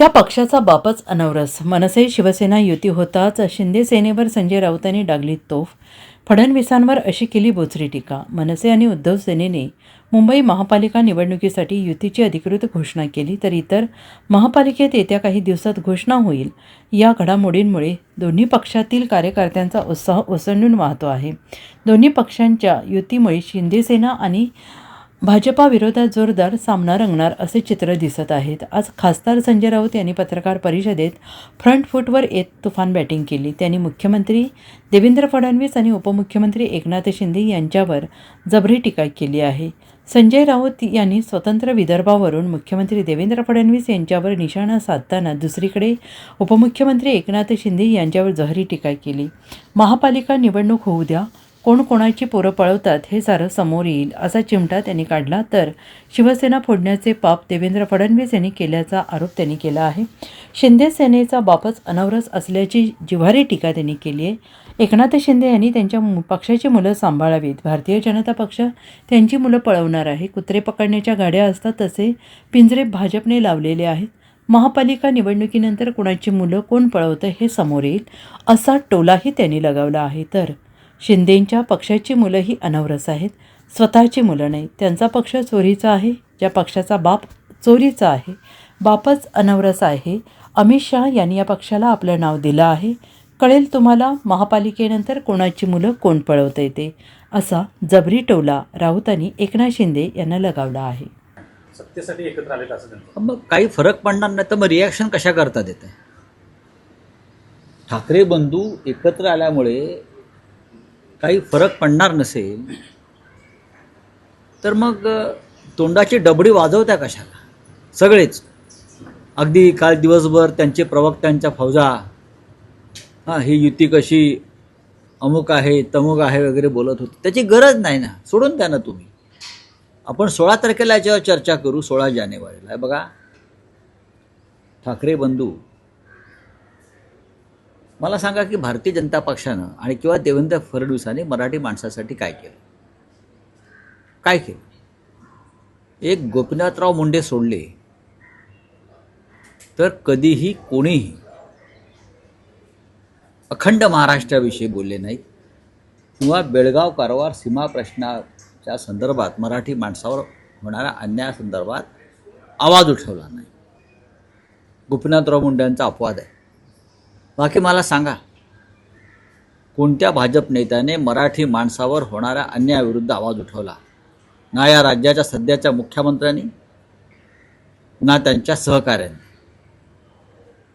त्या पक्षाचा बापच अनवरस. मनसे शिवसेना युती होताच शिंदे सेनेवर संजय राऊतांनी डागली तोफ. फडणवीसांवर अशी केली बोचरी टीका. मनसे आणि उद्धव सेनेने मुंबई महापालिका निवडणुकीसाठी युतीची अधिकृत घोषणा केली तर इतर महापालिकेत येत्या काही दिवसात घोषणा होईल. या घडामोडींमुळे दोन्ही पक्षातील कार्यकर्त्यांचा उत्साह ओसंडून वाहतो आहे. दोन्ही पक्षांच्या युतीमुळे शिंदेसेना आणि भाजपा विरोधात जोरदार सामना रंगणार असे चित्र दिसत आहेत. आज खासदार संजय राऊत यांनी पत्रकार परिषदेत फ्रंट फूटवर येत तुफान बॅटिंग केली. त्यांनी मुख्यमंत्री देवेंद्र फडणवीस आणि उपमुख्यमंत्री एकनाथ शिंदे यांच्यावर जबरी टीका केली आहे. संजय राऊत यांनी स्वतंत्र विदर्भावरून मुख्यमंत्री देवेंद्र फडणवीस यांच्यावर निशाणा साधताना दुसरीकडे उपमुख्यमंत्री एकनाथ शिंदे यांच्यावर जहरी टीका केली. महापालिका निवडणूक होऊ द्या. कोण कोणाची पोरं पळवतात हे सारं समोर येईल असा चिमटा त्यांनी काढला. तर शिवसेना फोडण्याचे पाप देवेंद्र फडणवीस यांनी केल्याचा आरोप त्यांनी केला आहे. शिंदे सेनेचा बापच अनवरस असल्याची जिव्हारी टीका त्यांनी केली आहे. एकनाथ शिंदे यांनी त्यांच्या मु- पक्षाची मुलं सांभाळावीत. भारतीय जनता पक्ष त्यांची मुलं पळवणार आहे. कुत्रे पकडण्याच्या गाड्या असतात तसे पिंजरे भाजपने लावलेले आहेत. महापालिका निवडणुकीनंतर कुणाची मुलं कोण पळवतं हे समोर येईल असा टोलाही त्यांनी लगावला आहे. तर शिंदेंच्या पक्षाची मुलं ही अनवरस आहेत. स्वतःची मुलं नाही. त्यांचा पक्ष चोरीचा आहे. ज्या पक्षाचा बाप चोरीचा आहे बापच अनवरस आहे. अमित शहा यांनी या पक्षाला आपलं नाव दिलं आहे. कळेल तुम्हाला महापालिकेनंतर कोणाची मुलं कोण पळवता येते? असा जबरी टोला राऊतांनी एकनाथ शिंदे यांना लगावला आहे. सत्तेसाठी एकत्र आलेत असं त्यांचं मग काही फरक पडणार नाही. तर मग रिॲक्शन कशा करतात येते? ठाकरे बंधू एकत्र आल्यामुळे काही फरक पडणार नसेल तर मग तोंडाची डबडी वाजवत्या कशाला? सगळेच. अगदी काल दिवसभर त्यांचे प्रवक्त्यांच्या फौजा. हां ही युती कशी अमुक आहे तमुक आहे वगैरे बोलत होते. त्याची गरज नाही ना. सोडून द्या ना तुम्ही. आपण सोळा तारखेला याच्यावर चर्चा करू सोळा जानेवारीला. बघा. ठाकरे बंधू मला सांगा की भारतीय जनता पक्षानं आणि किंवा देवेंद्र फडणवीसांनी मराठी माणसासाठी काय केलं? काय केलं? एक गोपीनाथराव मुंडे सोडले तर कधीही कोणीही अखंड महाराष्ट्राविषयी बोलले नाहीत किंवा बेळगाव कारवार सीमा प्रश्नाच्या संदर्भात मराठी माणसावर होणाऱ्या अन्यायासंदर्भात आवाज उठवला नाही. गोपीनाथराव मुंडेंचा अपवाद आहे. बाकी मला सांगा. कोणत्या भाजप नेत्याने मराठी माणसावर होणाऱ्या अन्यायाविरुद्ध आवाज उठवला? ना या राज्याच्या सध्याच्या मुख्यमंत्र्यांनी ना त्यांच्या सहकाऱ्यांनी.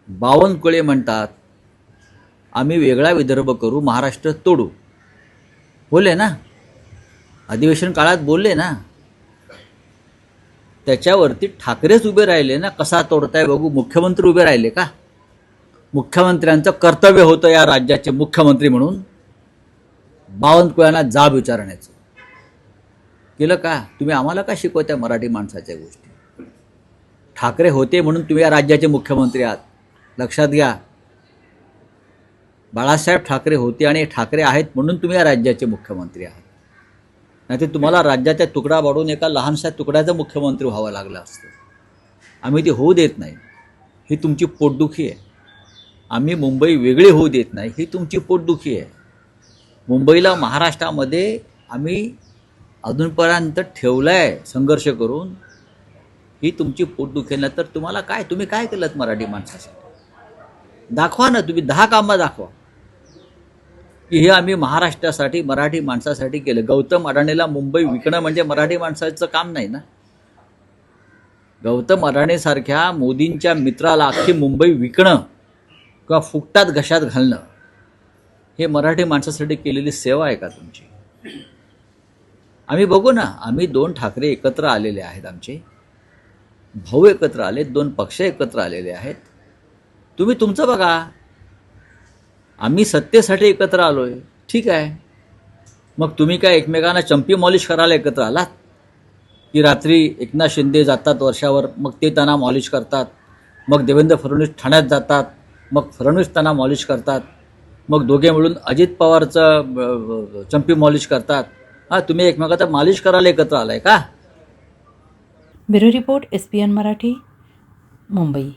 बावनकुळे म्हणतात आम्ही वेगळा विदर्भ करू महाराष्ट्र तोडू. बोलले ना? अधिवेशन काळात बोलले ना? त्याच्यावरती ठाकरेच उभे राहिले ना? कसा तोडताय बघू? मुख्यमंत्री उभे राहिले का? मुख्यमंत्र्यांचं कर्तव्य होतं या राज्याचे मुख्यमंत्री म्हणून बावनकुळ्यांना जाब विचारण्याचं. केलं का? तुम्ही आम्हाला का शिकवत्या मराठी माणसाच्या गोष्टी? ठाकरे होते म्हणून तुम्ही या राज्याचे मुख्यमंत्री आहात. लक्षात घ्या. बाळासाहेब ठाकरे होते आणि ठाकरे आहेत म्हणून तुम्ही या राज्याचे मुख्यमंत्री आहात. नाहीतर तुम्हाला राज्याच्या तुकडा वाढून एका लहानशा तुकड्याचं मुख्यमंत्री व्हावं लागलं असतं. आम्ही ते होऊ देत नाही. ही तुमची पोटदुखी आहे. आम्ही मुंबई वेगळी होऊ देत नाही ही तुमची पोटदुखी आहे. मुंबईला महाराष्ट्रामध्ये आम्ही अजूनपर्यंत ठेवलं आहे संघर्ष करून ही तुमची पोटदुखी नाही तर तुम्हाला काय तुम्ही काय केलं मराठी माणसासाठी? दाखवा ना तुम्ही दहा कामं दाखवा. की हे आम्ही महाराष्ट्रासाठी मराठी माणसासाठी केलं. गौतम अडाणीला मुंबई विकणं म्हणजे मराठी माणसाचं काम नाही ना? गौतम अडाणीसारख्या मोदींच्या मित्राला अख्खी मुंबई विकणं किंवा फुकटात घशात घालणं हे मराठी माणसासाठी केलेली सेवा आहे का तुमची? आम्ही बघू ना आम्ही दोन ठाकरे एकत्र आलेले आहेत आमचे. भाऊ एकत्र आले दोन पक्ष एकत्र आलेले आहेत. तुम्ही तुमचं बघा. आम्ही सत्तेसाठी एकत्र आलो आहे ठीक आहे. मग तुम्ही काय एकमेकांना चंपी मॉलिश करायला एकत्र आलात? की रात्री एकनाथ शिंदे जातात वर्षावर मग ते त्यांना मॉलिश करतात. मग देवेंद्र फडणवीस ठाण्यात जातात. मग फडणवीस त्यांना मॉलिश करतात. मग दोघे मिळून अजित पवारचं चंपी मॉलिश करतात. हां तुम्ही एकमेकाचा मालिश करायला एकत्र आलाय का? Bureau report S P N Marathi Mumbai.